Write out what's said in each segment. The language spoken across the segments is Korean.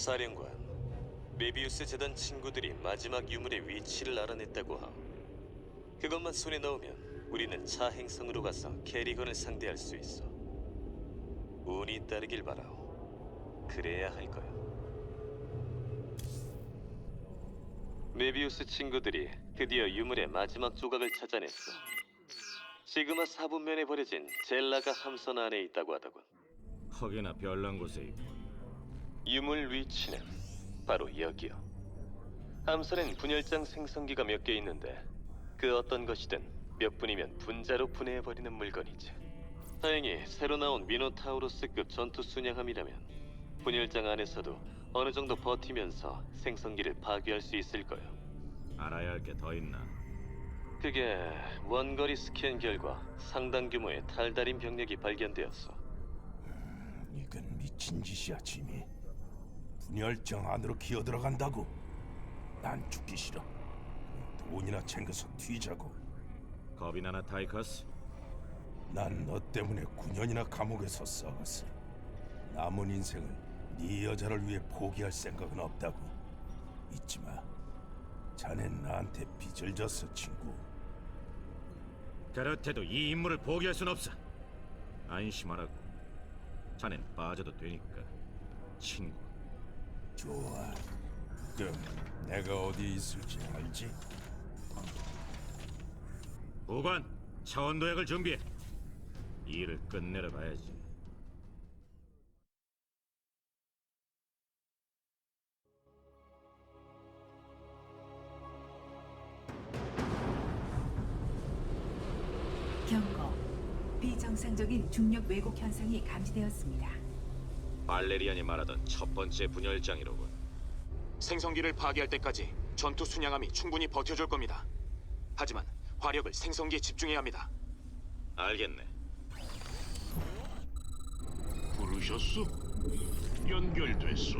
사령관, 메비우스 재단 친구들이 마지막 유물의 위치를 알아냈다고 함. 그것만 손에 넣으면 우리는 차행성으로 가서 캐리건을 상대할 수 있어. 운이 따르길 바라오. 그래야 할 거야. 메비우스 친구들이 드디어 유물의 마지막 조각을 찾아냈어. 시그마 사분면에 버려진 젤라가 함선 안에 있다고 하더군. 헉이나 별난 곳에 있고 유물 위치는 바로 여기요. 함선엔 분열장 생성기가 몇 개 있는데 그 어떤 것이든 몇 분이면 분자로 분해해버리는 물건이지. 다행히 새로 나온 미노타우로스급 전투 순양함이라면 분열장 안에서도 어느 정도 버티면서 생성기를 파괴할 수 있을 거요. 알아야 할 게 더 있나? 그게 원거리 스캔 결과 상당 규모의 탈달인 병력이 발견되었어. 이건 미친 짓이야, 지미. 분열정 안으로 기어 들어간다고. 난 죽기 싫어. 돈이나 챙겨서 튀자고. 겁이 나나 타이커스? 난 너 때문에 9년이나 감옥에서 썩었어. 남은 인생을 네 여자를 위해 포기할 생각은 없다고. 잊지 마. 자넨 나한테 빚을 졌어, 친구. 그렇대도 이 임무를 포기할 순 없어. 안심하라고. 자넨 빠져도 되니까. 친구. 좋아. 그럼 내가 어디 있을지 알지? 보관 차원 도약을 준비해. 이 일을 끝내러 가야지. 경고. 비정상적인 중력 왜곡 현상이 감지되었습니다. 발레리안이 말하던 첫 번째 분열장이로군. 생성기를 파괴할 때까지 전투 순양함이 충분히 버텨줄 겁니다. 하지만 화력을 생성기에 집중해야 합니다. 알겠네. 부르셨소? 연결됐소.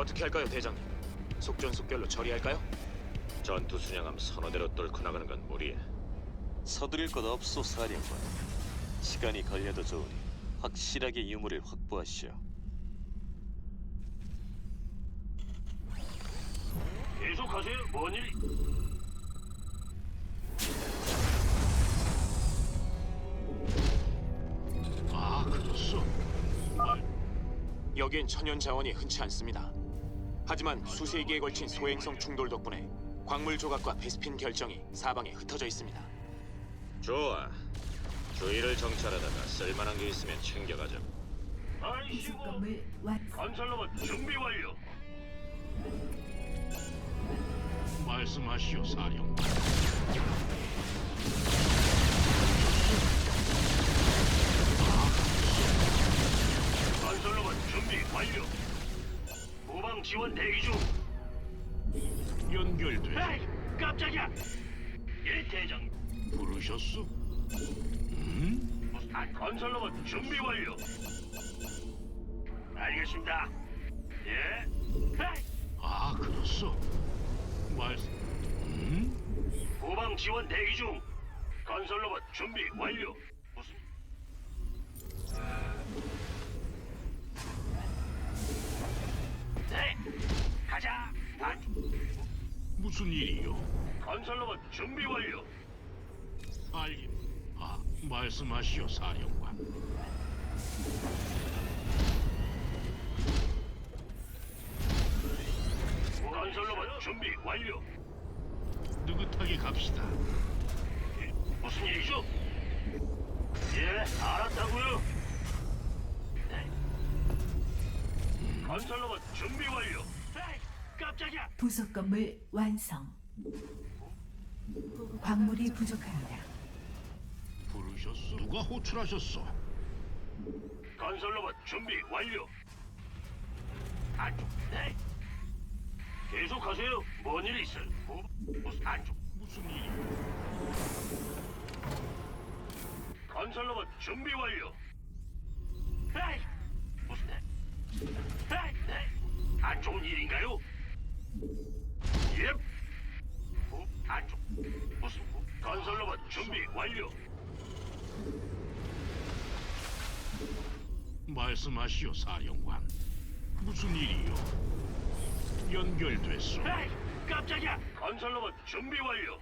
어떻게 할까요, 대장님? 속전속결로 처리할까요? 전투 순양함 선호대로 뚫고 나가는 건 무리해. 서두를 것 없소 사령관. 시간이 걸려도 좋으니 확실하게 유물을 확보하시오. 계속하세요. 뭔 일? 아, 그렇소. 여기엔 천연 자원이 흔치 않습니다. 하지만 수세 기에 걸친 소행성 충돌 덕분에 광물 조각과 베스핀 결정이 사방에 흩어져 있습니다. 좋아. 주위를 정찰하다가 쓸만한 게 있으면 챙겨가자. 아이시고. 건물 완성. 건설로봇 준비 완료. 말씀하시오, 사령 관. 지원 대기 중. 연결돼. 에이, 깜짝이야. 예, 대장. 부르셨소? 음? 아, 건설로봇 준비 완료. 알겠습니다. 예? 에이. 아, 그렇소. 말씀. 음? 후방 지원 대기 중. 건설로봇 준비 완료. 무슨? 네, 가자. 아, 무슨 일이요? 건설로봇 준비 완료. 알겠. 아, 말씀하시오, 사령관. 건설로봇 준비 완료. 느긋하게 갑시다. 예, 무슨 일이죠? 예, 알았다고요. 건설로봇 준비 완료. 에이, 깜짝이야. 부속 건물 완성. 광물이 부족합니다. 부르셨소? 누가 호출하셨소? 건설로봇 준비 완료. 아, 네. 계속하세요. 뭔일 있어요? 뭐, 무슨 안 좋? 무슨 일이? 건설로봇 준비 완료. 에이, 네. 안 좋은 일인가요? 예. 뭐, 안 좋. 무슨 뭐, 건설 로봇 준비 완료. 말씀하시오, 사령관. 무슨 일이요? 연결됐소. 에이, 깜짝이야. 건설 로봇 준비 완료.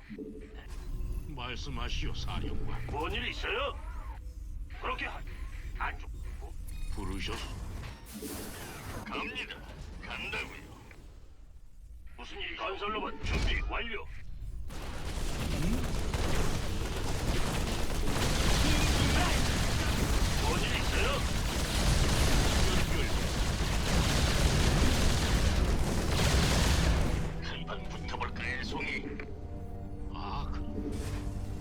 말씀하시오, 사령관. 뭔 일 있어요? 그렇게 하. 안 좋. 뭐, 부르셨소? 갑니다. 간다고요. 무슨 일? 건설로봇 준비 완료. 뭔일 있어요? 한판 붙어볼까요, 송이? 아, 그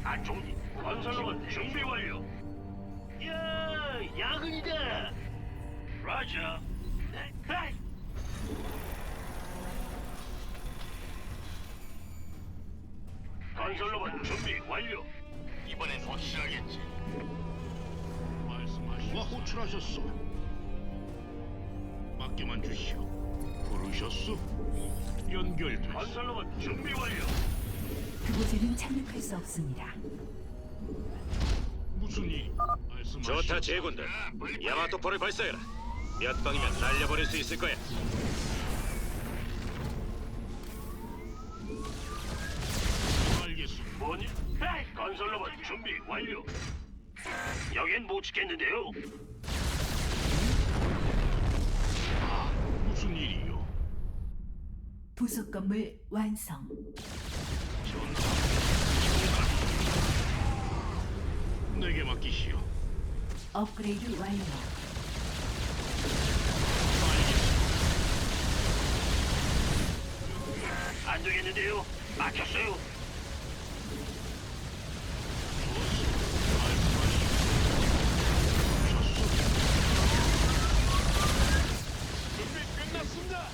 안 좋은 일. 건설로봇 준비 완료. 야, 야근이다. 헤이. 건설로봇 준비 완료. 이번엔 확실하겠지. 말씀하시오. 와, 호출하셨소. 맡겨만 주시오. 부르셨소? 연결됐소. 건설로봇 준비 완료. 그곳에는 착륙할 수 없습니다. 무슨 일? 말씀하시오. 좋다 제군들 야마토포를 발사해라 몇 방이면 날려버릴 수 있을 거야 알겠소. 뭐니? 건설로봇 준비 완료. 여긴 못 지켰는데요. 무슨 일이요? 부속 건물 완성. 내게 맡기시오. 업그레이드 완료. 안 되겠는데요. 준비 끝났습니다.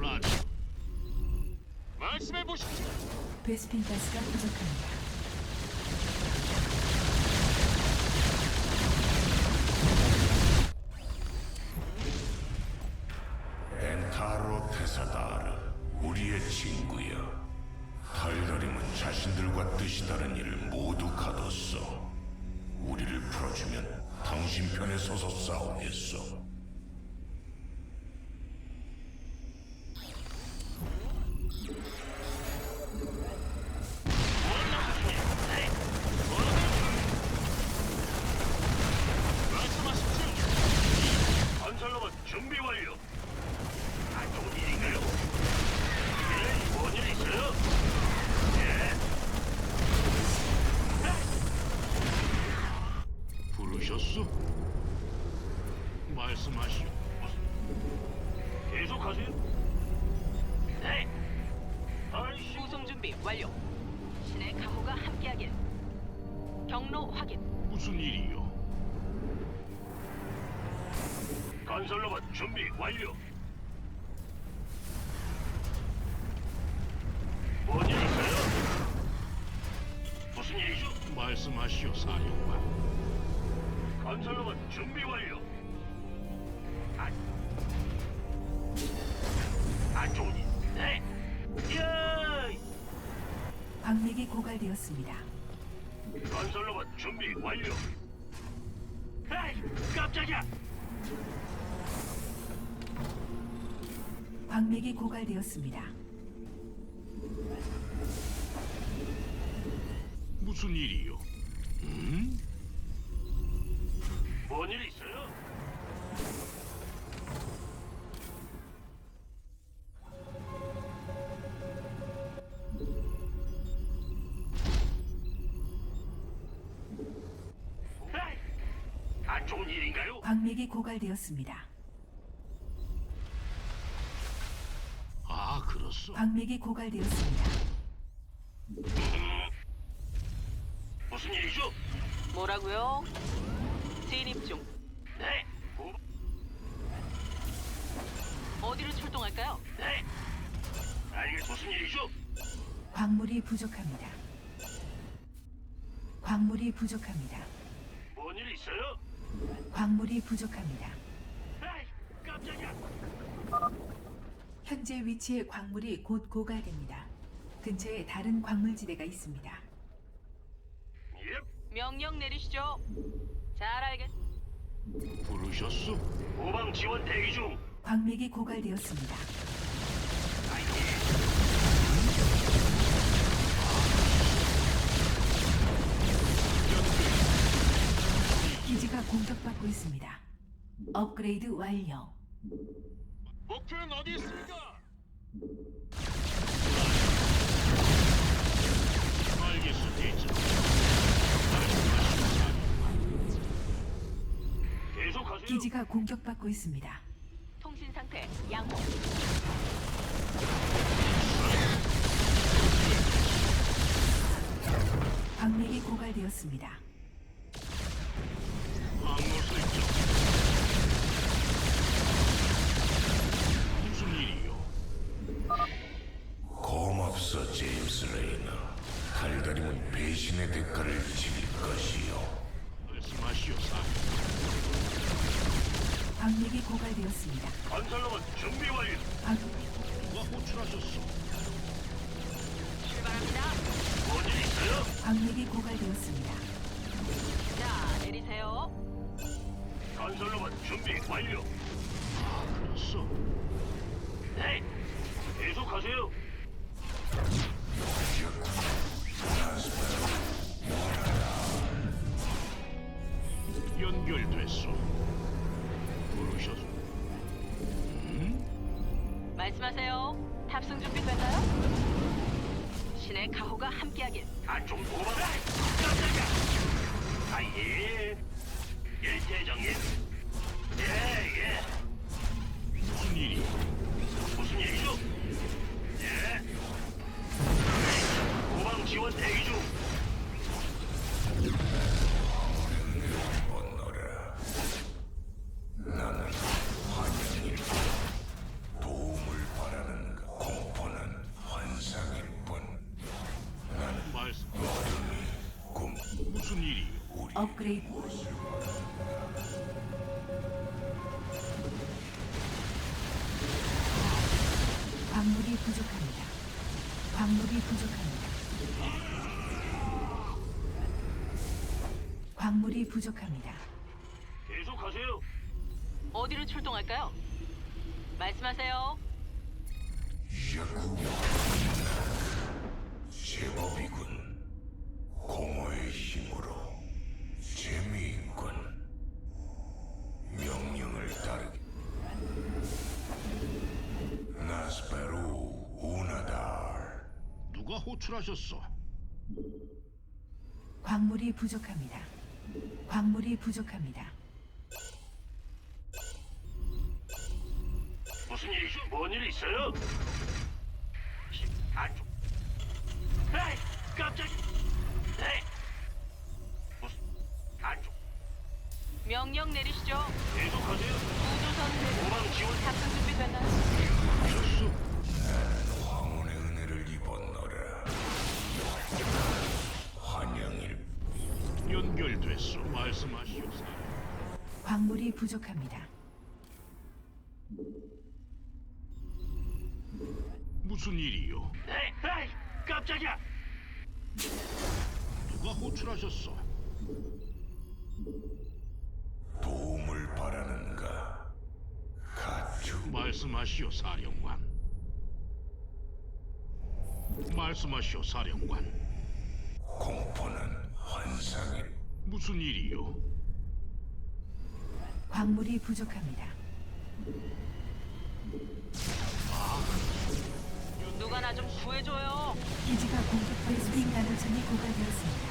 라디오. 말씀해 보십시오. 베스핀 가스가 부족합니다. 풀어주면 당신 편에 서서 싸우겠어 건설로봇 준비 완료. 뭔일 있어요? 무슨 일이죠? 말씀하시오, 사령관. 건설로봇 준비 완료. 안, 안 좋은 일. 네. 야! 광맥이 고갈되었습니다. 건설로봇 준비 완료. 에이, 깜짝이야. 광맥이 고갈되었습니다. 무슨 일이요? 음? 뭔일 있어요? 에이, 안 좋은 일인가요? 광맥이 고갈되었습니다. 광맥이 고갈되었습니다. 무슨 일이죠? 뭐라고요? 진입 중. 네. 고... 어디로 출동할까요? 네. 알겠 무슨 일이죠? 광물이 부족합니다. 광물이 부족합니다. 뭔 일 있어요? 광물이 부족합니다. 에이, 깜짝이야. 현재 위치의 광물이 곧 고갈됩니다. 근처에 다른 광물지대가 있습니다. 예. 명령 내리시죠. 잘 알겠. 부르셨어? 후방 지원 대기 중. 광맥이 고갈되었습니다. 기지가 공격받고 있습니다. 업그레이드 완료. 목표는 어디 있습니까? 계속하세요. 기지가 공격받고 있습니다. 통신 상태 양호. 광맥이 고갈되었습니다. 설정. 무슨 일이요? 고맙소 제임스 레이너. 달다림은 배신의 대가를 지킬 것이요. 말씀하시오, 사. 광맥이 고갈되었습니다. 건설로만 준비 완료. 광... 누가 호출하셨어? 출발합니다. 뭔일 있어요? 광맥이 고갈되었습니다. 자, 내리세요. 건설로만 준비 완료. 그렇소. 네. 계속하세요. 연결됐소. 부르셨소. 말씀하세요. 탑승 준비 됐나요? 신의 가호가 함께하길. 안좀 도망가. 깜짝이야. 아 예. 예 대장님. 예 예. 무슨 일이? 광물이 부족합니다. 계속하세요. 어디로 출동할까요? 말씀하세요. 야구 제법이군. 공허의 힘으로 재미있군. 명령을 따르기. 나스페루 우나달. 누가 호출하셨어? 광물이 부족합니다. 광물이 부족합니다. 무슨 일이죠? 뭔일 있어요? 안쪽. 에이, 깜짝. 에이. 무슨 안쪽. 명령 내리시죠. 계속하세요. 우주선 도방 지원 탑승 준비 됐나요? 광물이 부족합니다. 무슨 일이요? 에이, 에이, 깜짝이야. 누가 호출하셨어? 도움을 바라는가? 가축 말씀하시오, 사령관. 말씀하시오, 사령관. 공포는 환상일 무슨 일이요? 광물이 부족합니다. 누가 나 좀 구해줘요. 기지가 공격된 스팅 나노천이 고갈되었습니다.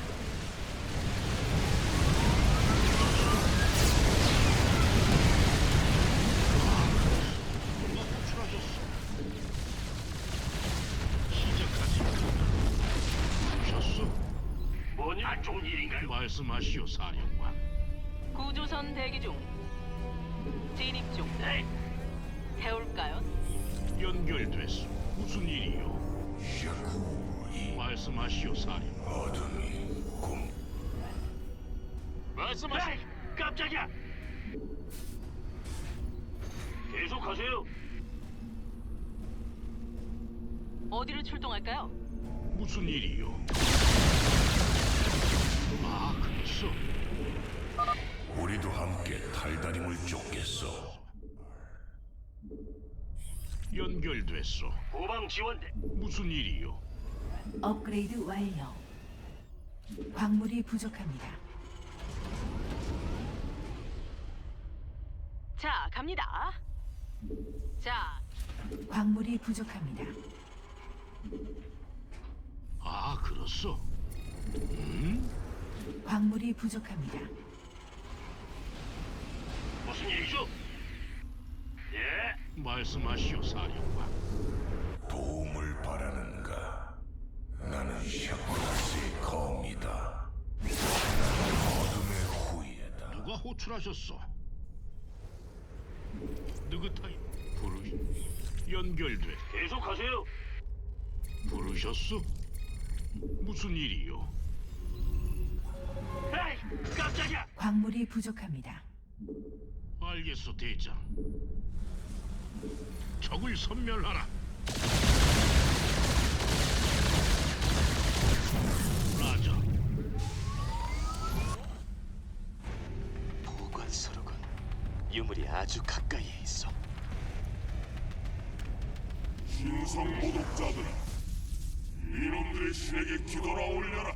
일인가요? 말씀하시오, 사령관. 구조선 대기 중. 연결됐소. 무슨 일이요? 야구 이 말씀하시오, 사령관. 어둠이 공 말씀하시오. 에이, 깜짝이야. 계속하세요. 어디로 출동할까요? 무슨 일이요? 아, 그랬어. 우리도 함께 달다림을 쫓겠소. 연결됐소. 후방 지원대. 무슨 일이요? 업그레이드 완료. 광물이 부족합니다. 자, 갑니다. 자, 광물이 부족합니다. 아, 그렇소. 광물이 부족합니다. 무슨 일이죠? 예. 말씀하시오, 사령관. 도움을 바라는가? 나는 샤크라스의 검이다. 어둠의 후예다. 누가 호출하셨어? 느긋하이 부르 연결돼 계속하세요. 부르셨어? 무슨 일이요? 에이, 깜짝이야. 광물이 부족합니다. 알겠어 대장. 적을 섬멸하라. 라자. 보관소로군. 유물이 아주 가까이에 있어. 신성 모독자들아, 이놈들의 신에게 기도나 올려라.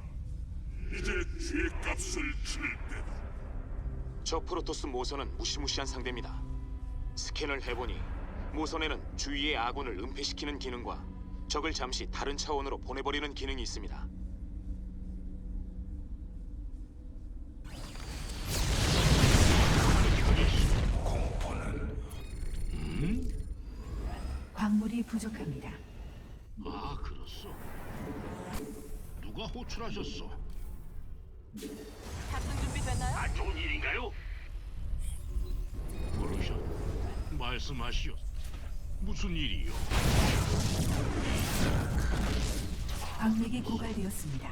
이제 죄값을 칠 때다. 저 프로토스 모선은 무시무시한 상대입니다. 스캔을 해보니 모선에는 주위의 아군을 은폐시키는 기능과 적을 잠시 다른 차원으로 보내버리는 기능이 있습니다. 공포는 광물이 부족합니다. 아 그렇소. 누가 호출하셨어? 탑승 준비됐나요? 안 좋은 일인가요? 부르셨. 말씀하시오. 무슨 일이요? 광맥이 고갈되었습니다.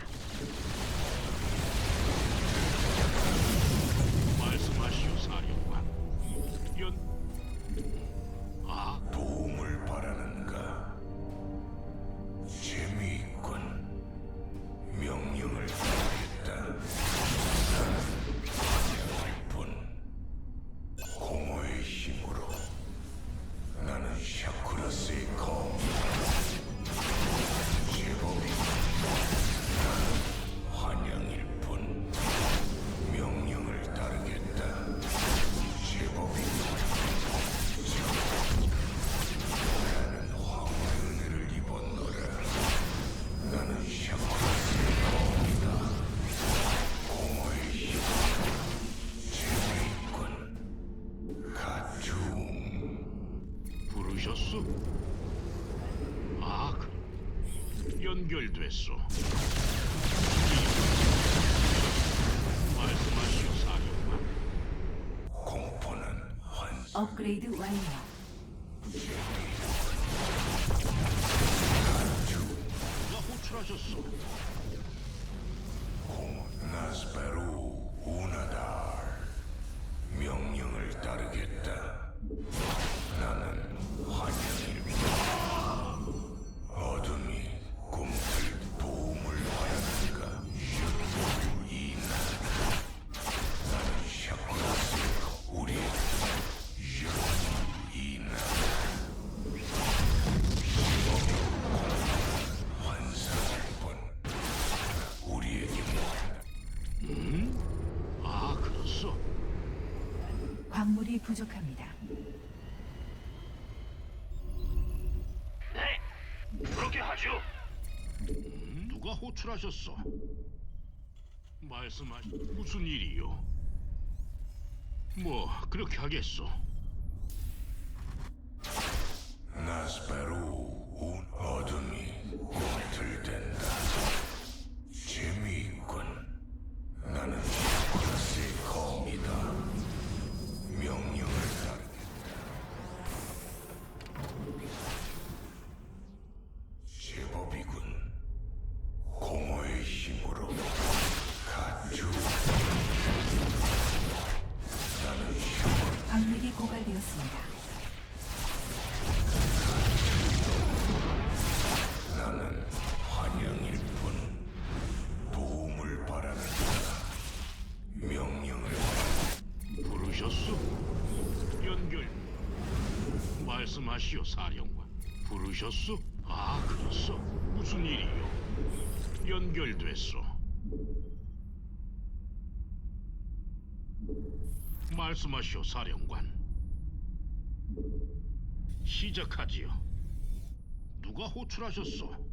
연결됐소. 말씀하시오 사령관. 공포는 환상. 업그레이드 완료. 누가 호출하셨어? 나스페루 우나달 명령을 따르겠다. 부족합니다. 네. 그렇게 하죠. 누가 호출하셨어? 말씀하 무슨 일이요? 뭐 그렇게 하겠소. 나스페루 부르셨소? 연결. 말씀하시오, 사령관. 부르셨소? 아, 그렇소. 무슨 일이요? 연결됐소. 말씀하시오, 사령관. 시작하지요. 누가 호출하셨소?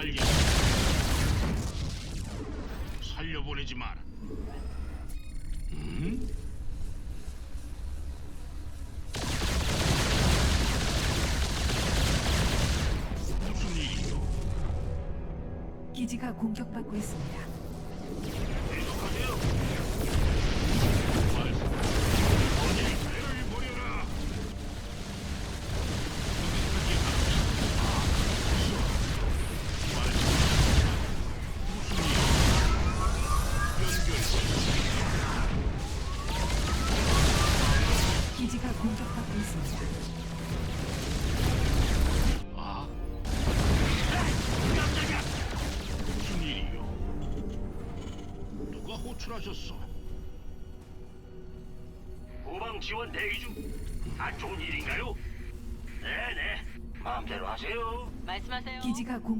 알겠습니다. 살려보내지 마라. 음? 무슨 일이요? 기지가 공격받고 있습니다. 계속하세요.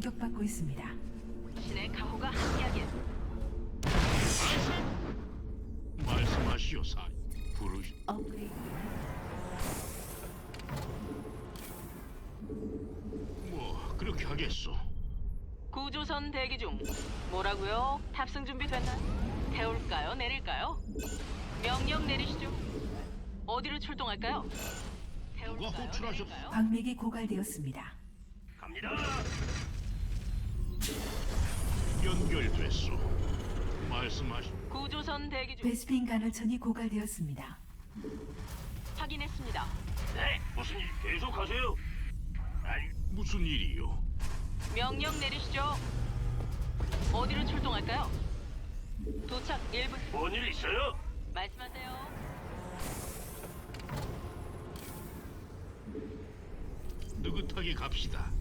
공격받고 있습니다. 신의 가호가 함께하길. 말씀하시오, 사. 부르시. 업그레이드. 뭐 그렇게 하겠소. 구조선 대기 중. 뭐라고요? 탑승 준비 됐나요? 태울까요? 내릴까요? 명령 내리시죠. 어디로 출동할까요? 태울까요? 누가 호출하셨- 내릴까요? 광맥이 고갈되었습니다. 갑니다. 연결됐소. 말씀하시. 구조선 대기 중. 베스핀 간헐천이 고갈되었습니다. 확인했습니다. 네, 무슨 일? 계속하세요. 아니, 무슨 일이요? 명령 내리시죠. 어디로 출동할까요? 도착 1분. 뭔 일 있어요? 말씀하세요. 느긋하게 갑시다.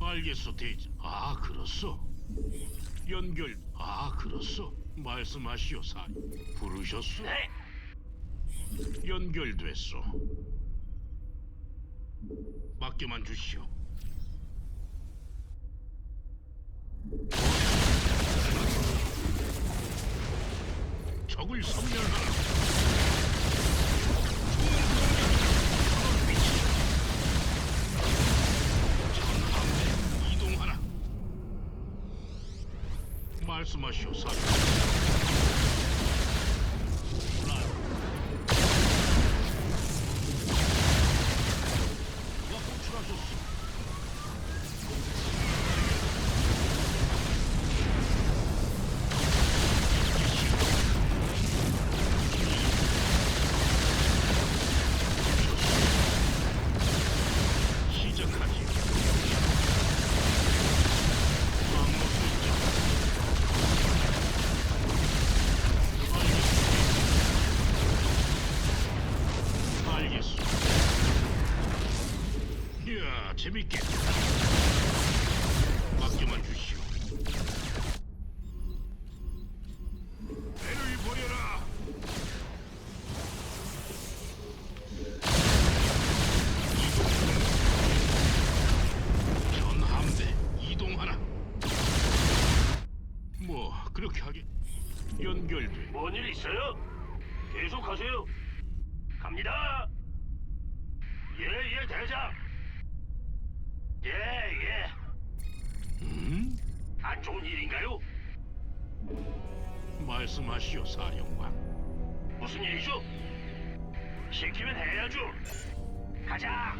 알겠소, 대장. 아, 그렇소. 연결. 아, 그렇소. 말씀하시오, 사. 부르셨소? 네. 연결됐소. 맡겨만 주시오. 적을 섬멸하라. 말씀하시오, 사령. 말씀하시오 사령관. 무슨 일이죠? 시키면 해야죠. 가자.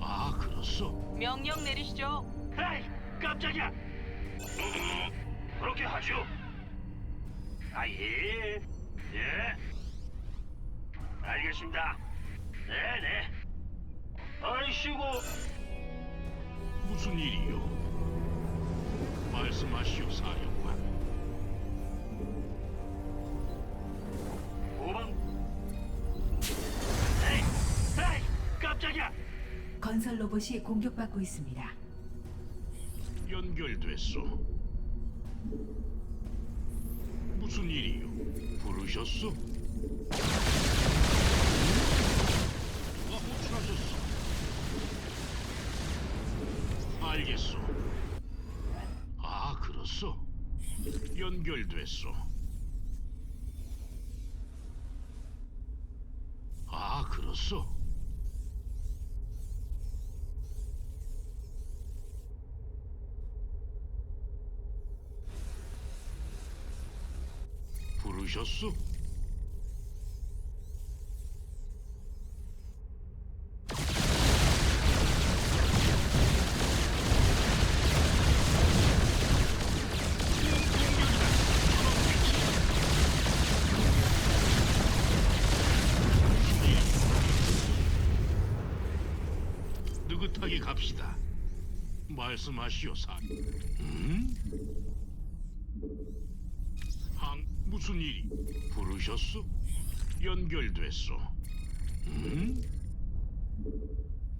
아 그렇소. 명령 내리시죠. 에이 깜짝이야. 음, 그렇게 하죠. 아 예. 예. 알겠습니다. 네 네. 아이씨고 무슨 일이요? 말씀하시오, 사령관. 건설 로봇이 공격받고 있습니다. 연결됐소. 무슨 일이요? 부르셨소? 누가 호출하셨소? 알겠소. 아, 그렇소. 연결됐소. 아, 그렇소. 부르셨소? 느긋하게 갑시다. 말씀하시오, 사. 음? 항 무슨 일이 부르셨소? 연결됐소. 음?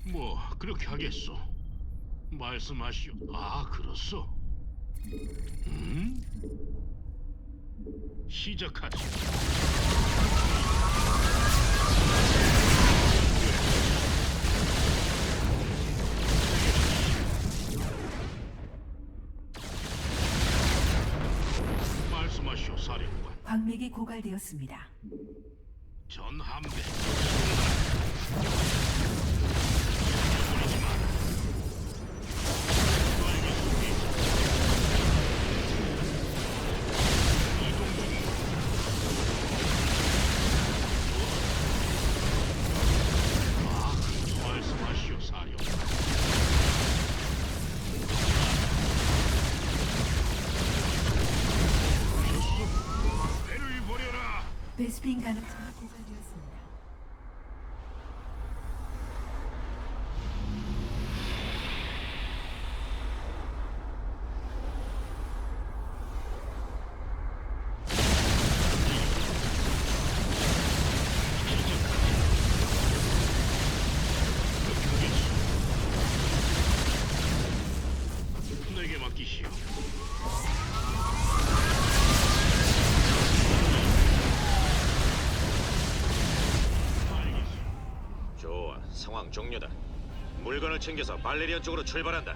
뭐 그렇게 하겠소. 말씀하시오. 아 그렇소. 음? 시작하시오. 광맥이 고갈되었습니다. 전 함대. 버려라. 베 종료다. 물건을 챙겨서 발레리안 쪽으로 출발한다.